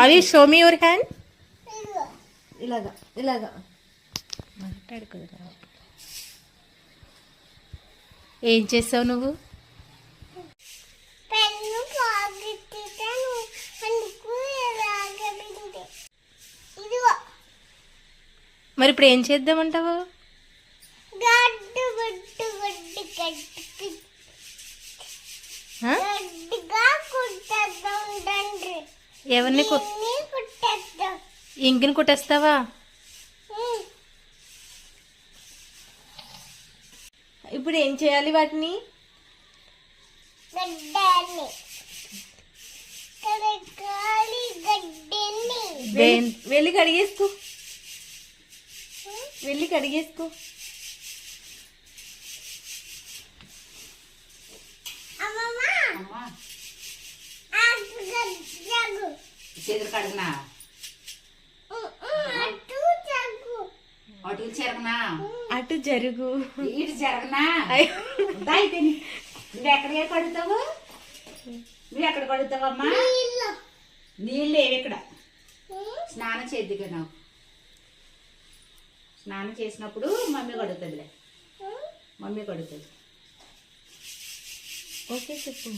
Are show me your hand. ఇలాగా ఇలాగా. మాట్లాడు కదా ఏం చేసావు నువ్వు? మరి ఇప్పుడు ఏం చేద్దామంటావు? ఎవరిని ఇంకిని కుట్టేస్తావా. ఇప్పుడు ఏం చేయాలి వాటిని? వెళ్ళి కడిగేసుకో. వెళ్ళి కడిగేసుకో. అమ్మమ్మ. చేతులు కడుగునా? అటు చెరగనా అటు జరుగు. ఇటు జరగనా. అయితే నువ్వు ఎక్కడికే కడుగుతావు? నువ్వు ఎక్కడ కడుగుతావమ్మా? నీళ్ళు నీళ్ళు లేవు ఇక్కడ. స్నానం చేద్దిగా నాకు స్నానం చేసినప్పుడు మమ్మీ కడుగుతుందిలే. మమ్మీ కడుగుతుంది. ఓకే చెప్పు.